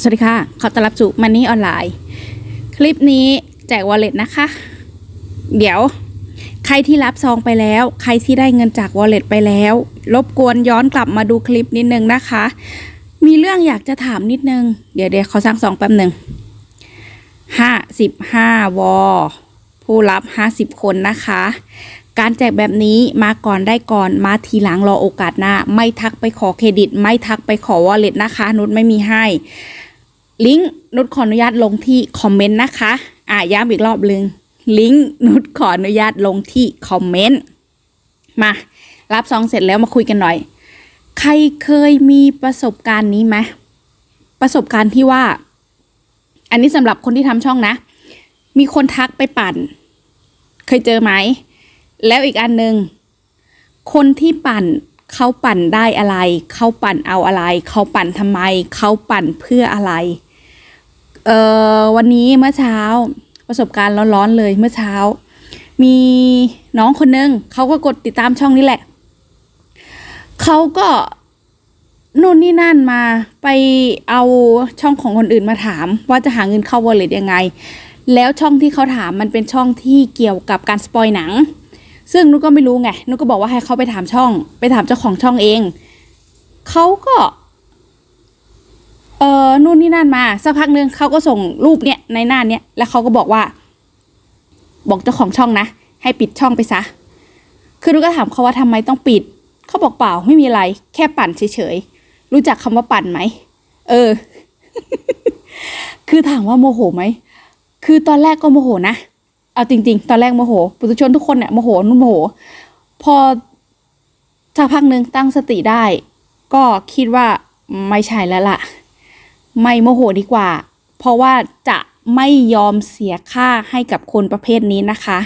สวัสดีค่ะ ขอต้อนรับสู่มันนี่ออนไลน์ คลิปนี้แจกวอลเล็ตนะคะ เดี๋ยว ใครที่รับซองไปแล้ว ใครที่ได้เงินจากวอลเล็ตไปแล้ว รบกวนย้อนกลับมาดูคลิปนิดนึงนะคะ มีเรื่องอยากจะถามนิดนึง เดี๋ยวเดี๋ยวขอสร้างซองแป๊บหนึ่งห้าสิบห้าวอผู้รับห้าสิบคนนะคะ การแจกแบบนี้มาก่อนได้ก่อนมาทีหลังรอโอกาสหน้า ไม่ทักไปขอเครดิต ไม่ทักไปขอวอลเล็ตนะคะนุชไม่มีให้ ลิงก์นุชขออนุญาตลงที่คอมเมนต์นะคะอะย้ำอีกรอบนึงลิงก์นุชขออนุญาตลงที่คอมเมนต์มา รับซองเสร็จแล้วมาคุยกันหน่อย ใครเคยมีประสบการณ์นี้ไหมประสบการณ์ที่ว่า อันนี้สำหรับคนที่ทำช่องนะ มีคนทักไปปั่น เคยเจอไหม แล้วอีกอันหนึ่งคนที่ปั่นเขาปั่นได้อะไร เขาปั่นเอาอะไร เขาปั่นทำไม เขาปั่นเพื่ออะไรเอ่อวันนี้เมื่อเช้าประสบการณ์ร้อนๆเลยเมื่อเช้า มีน้องคนนึงเขาก็กดติดตามช่องนี้แหละเขาก็นู่นนี่นั่นมาไปเอาช่องของคนอื่นมาถาม ว่าจะหาเงินเข้าวอลเล็ตยังไง แล้วช่องที่เขาถามมันเป็นช่องที่เกี่ยวกับการสปอยหนัง ซึ่งนุกก็ไม่รู้ไงนุกก็บอกว่าให้เขาไปถามช่อง ไปถามเจ้าของช่องเองเขาก็เออนู่นนี่นั่นมาสักพักหนึ่งเขาก็ส่งรูปเนี่ยในหน้าเนี้ยแล้วเขาก็บอกว่า บอกเจ้าของช่องนะ ให้ปิดช่องไปซะ คือนุกก็ถามเขาว่าทำไมต้องปิดเขาบอกเปล่าไม่มีอะไร แค่ปั่นเฉยๆรู้จักคำว่าปั่นไหมเออ คือถามว่าโมโหไหมคือตอนแรกก็โมโหนะ เอาจริง ๆ ตอนแรกโมโห ปุถุชนทุกคนเนี่ยโมโหนุ่นโมโห พอสักพักหนึ่งตั้งสติได้ ก็คิดว่าไม่ใช่แล้วล่ะ ไม่โมโหดีกว่า เพราะว่าจะไม่ยอมเสียค่าให้กับคนประเภทนี้นะคะ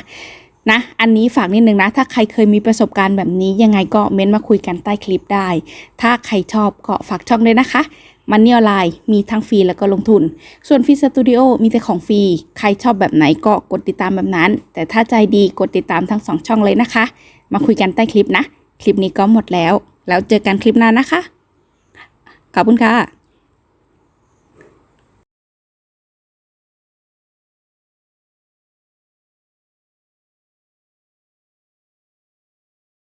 นะ อันนี้ฝากนิดนึงนะ ถ้าใครเคยมีประสบการณ์แบบนี้ยังไงก็เม้นมาคุยกันใต้คลิปได้ ถ้าใครชอบก็ฝากช่องด้วยนะคะมันนี่ออนไลน์มีทั้งฟรีแล้วก็ลงทุน ส่วนฟรีสตูดิโอมีแต่ของฟรี ใครชอบแบบไหนก็กดติดตามแบบนั้น แต่ถ้าใจดีกดติดตามทั้งสองช่องเลยนะคะ มาคุยกันใต้คลิปนะ คลิปนี้ก็หมดแล้ว แล้วเจอกันคลิปหน้านะคะ ขอบคุณค่ะ